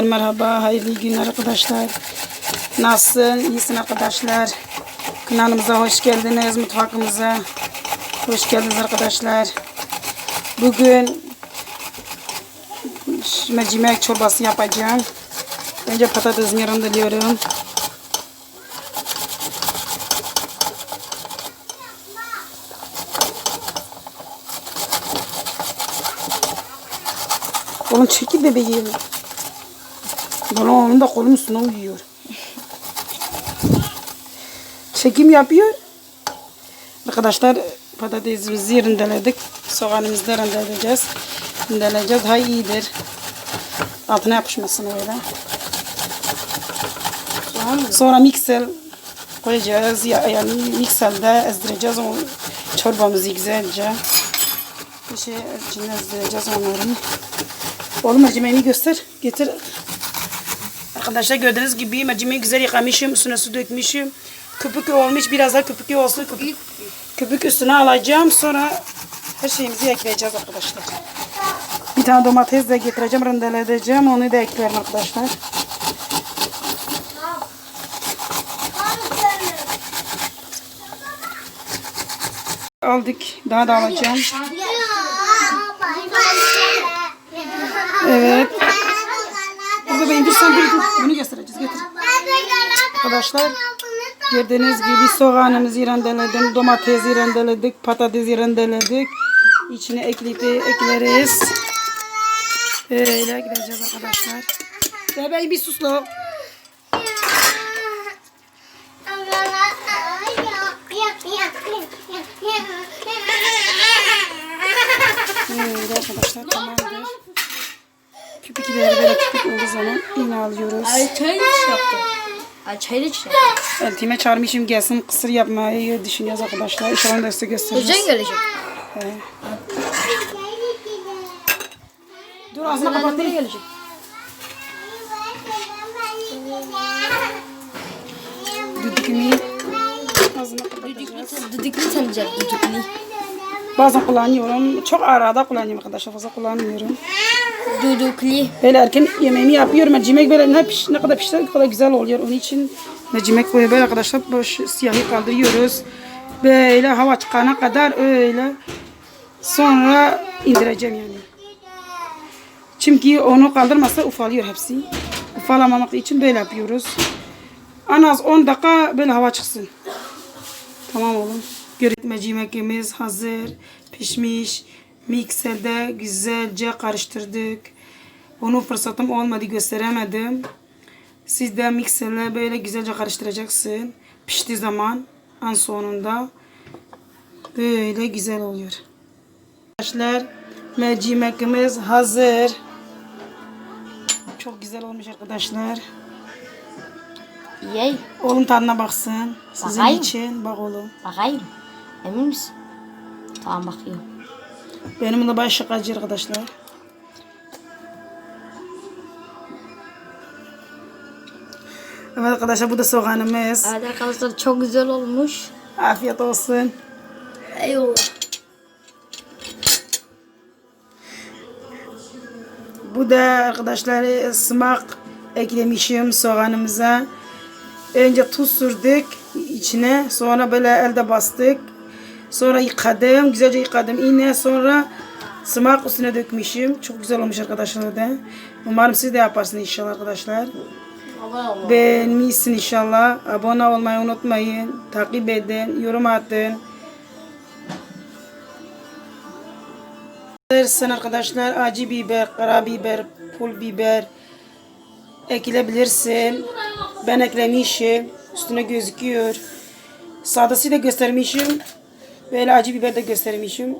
Merhaba, hayırlı günler arkadaşlar. Nasılsın? İyisin arkadaşlar. Kanalımıza hoş geldiniz, mutfakımıza. Hoş geldiniz arkadaşlar. Bugün mercimek çorbası yapacağım. Önce patatesin yarındılıyorum. Oğlum çekil bebeğim. Onun da kolum üstüne uyuyor. Çekim yapıyor. Arkadaşlar patatesimizi rendeledik. Soğanımızı da rendeleyeceğiz. Rendeleyeceğiz. Daha iyidir. Altına yapışmasın öyle. Sonra mikser koyacağız. Ya- Yani mikserde ezdireceğiz o çorbamızı güzelce. Bir şey içine ezdireceğiz onları. Oğlum mercimeğini göster. Getir. Arkadaşlar gördüğünüz gibi mercimeği güzel yıkamışım. Üstüne su dökmüşüm. Köpük olmuş. Biraz daha köpüklü olsun. Köpük, köpük üstüne alacağım. Sonra her şeyimizi ekleyeceğiz arkadaşlar. Bir tane domates de getireceğim. Rendele edeceğim. Onu da eklerim arkadaşlar. Aldık. Daha da alacağım. Evet. Burada ben dur dur. Bunu göstereceğiz. Getir. Arkadaşlar gördüğünüz gibi soğanımızı rendeledim. Domatesi rendeledik. Patatesi rendeledik. İçine ekleyip ekleriz. Böyle gideceğiz arkadaşlar. Bebeğim bir sus lo. Böyle arkadaşlar tamamdır. Küpükleri böyle küpük olduğu zaman iğne alıyoruz. Ay çay iç yaptım. Ay çay iç. Eltime çağırmışım gelsin kısır yapmayı düşünüyoruz arkadaşlar. İnşallah da size gösteririz. Hocan gelecek. He. Dur ağzını Nereye kapat. gelecek? Düdüğümü ağzını kapatacağız. Düdüklü tanıyacak düdüklü. Bazen kullanıyorum. Çok arada kullanıyorum arkadaşlar. Fazla kullanmıyorum. Düdüklü. Böyle erken yemeğimi yapıyorum. Mercimek böyle ne, piş, ne kadar pişti o kadar güzel oluyor. Onun için mercimek böyle, böyle arkadaşlar boş siyahı kaldırıyoruz. Böyle hava çıkana kadar öyle. Sonra indireceğim yani. Çünkü onu kaldırmazsa ufalıyor hepsi. Ufalamamak için böyle yapıyoruz. En az 10 dakika böyle hava çıksın. Tamam oğlum. Görüntü mercimekimiz hazır, pişmiş. Mikserde güzelce karıştırdık. Onu fırsatım olmadı gösteremedim. Siz de mikserle böyle güzelce karıştıracaksın. Piştiği zaman en sonunda böyle güzel oluyor. Arkadaşlar mercimekimiz hazır. Çok güzel olmuş arkadaşlar. Yey. Oğlum tadına baksın. Sizin Bakayım. için bak oğlum. Bakayım. Emin misin? Tamam bakıyorum. Benim de baş şakacı arkadaşlar. Evet arkadaşlar bu da soğanımız. Evet arkadaşlar çok güzel olmuş. Afiyet olsun. Eyvallah. Bu da arkadaşlar sımak eklemişim soğanımıza. Önce tuz sürdük içine. Sonra böyle elde bastık. Sonra yıkadım. Güzelce yıkadım yine. Sonra sımak üstüne dökmüşüm. Çok güzel olmuş arkadaşlar da. Umarım siz de yaparsınız inşallah arkadaşlar. Beğenmişsin inşallah. Abone olmayı unutmayın. Takip edin. Yorum atın. Sen arkadaşlar acı biber, karabiber, pul biber ekleyebilirsin. Ben eklemişim. Üstüne gözüküyor. Sadası da göstermişim. Böyle acı biber de göstermişim.